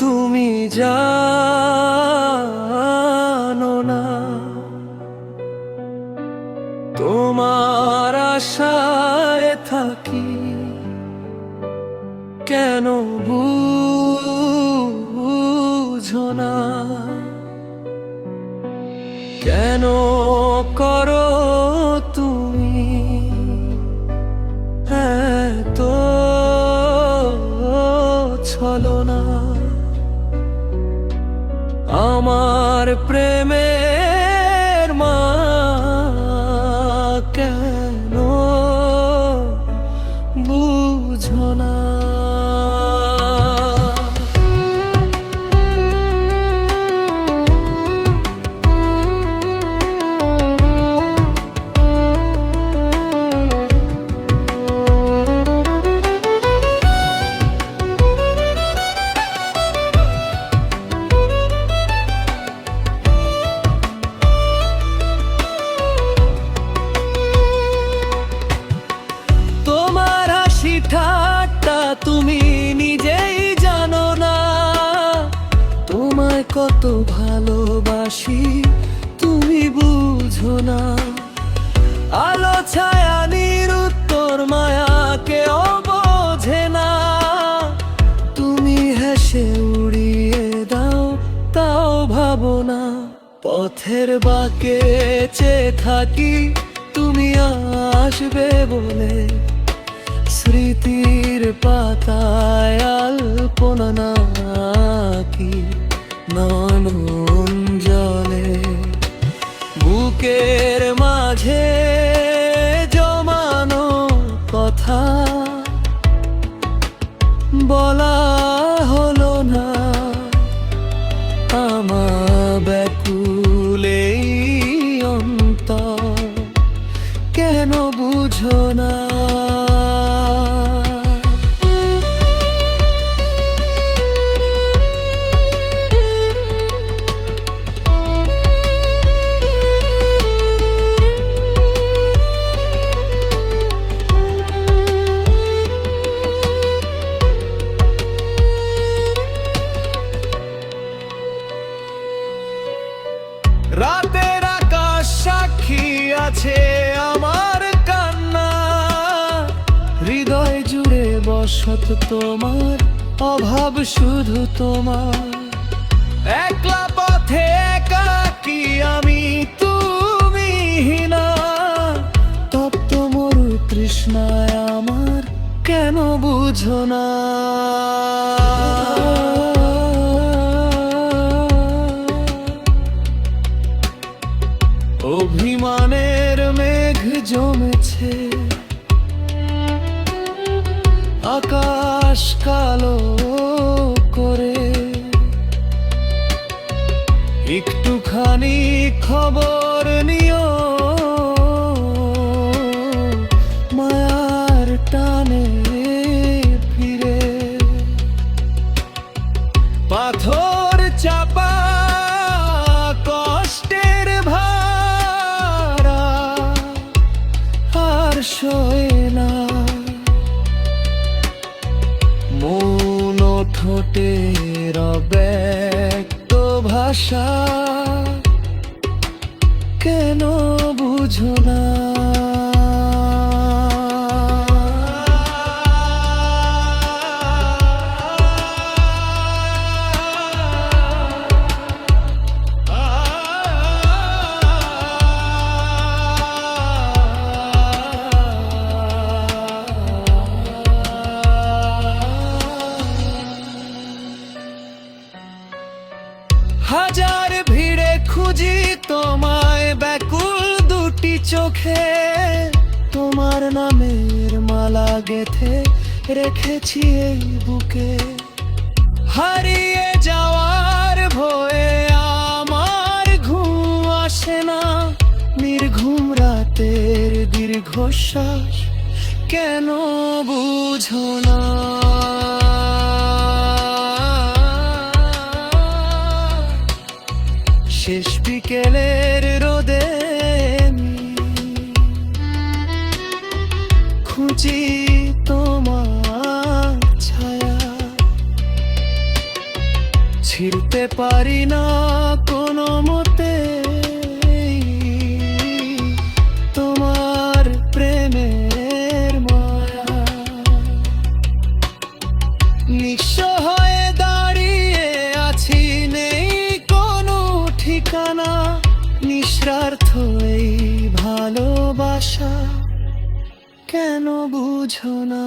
তুমি জানো না। তোমার আশায় থাকি কেন বুঝো না? কেন করো তুমি এত ছলনা? প্রেমের মা কেন বুঝো কত ভালোবাসি, তুমি বুঝো না। আলো, ছায়া নিরুত্তর মায়া কেউ বোঝে না। তুমি হেসে উড়িয়ে দাও, তাও ভাবো না। পথের বাঁকে চেয়ে থাকি, তুমি আসবে বলে। স্মৃতির পাতায় আলপনা নাকি নয়ন জলে, বুকের মাঝে জমানো কথা। বলা হলো না আমার ব্যাকুলেই অন্তর। কেন বুঝো না হৃদয় জুড়ে বসত তোমার, অভাব শুধু তোমার। একলা পথে একাকি আমি তুমি না তপ্ত মরু তৃষ্ণায় আমার কেন বুঝো না? অভিমানের মেঘ জমেছে আকাশ কালো করে। একটুখানি খবর নিও। মায়ার টানে ফিরে। পাথর চাপা কষ্টের ভারা। আর সয়ে মৌন ঠোঁটের ব্যক্ত ভাষা কেন বুঝো না? চোখে তোমার নামের মালা গেথে রেখেছি এই বুকে। হারিয়ে যাওয়ার ভয়ে আমার ঘুম আসে না। নির্ঘুম রাতের দীর্ঘশ্বাস কেন বুঝো না? শেষ বিকেলের পারি না কোনো মতে। তোমার প্রেমের মায়া। নিঃস হয়ে দাঁড়িয়ে আছি নেই কোনো ঠিকানা। নিঃস্বার্থ এই ভালোবাসা কেন বুঝো না?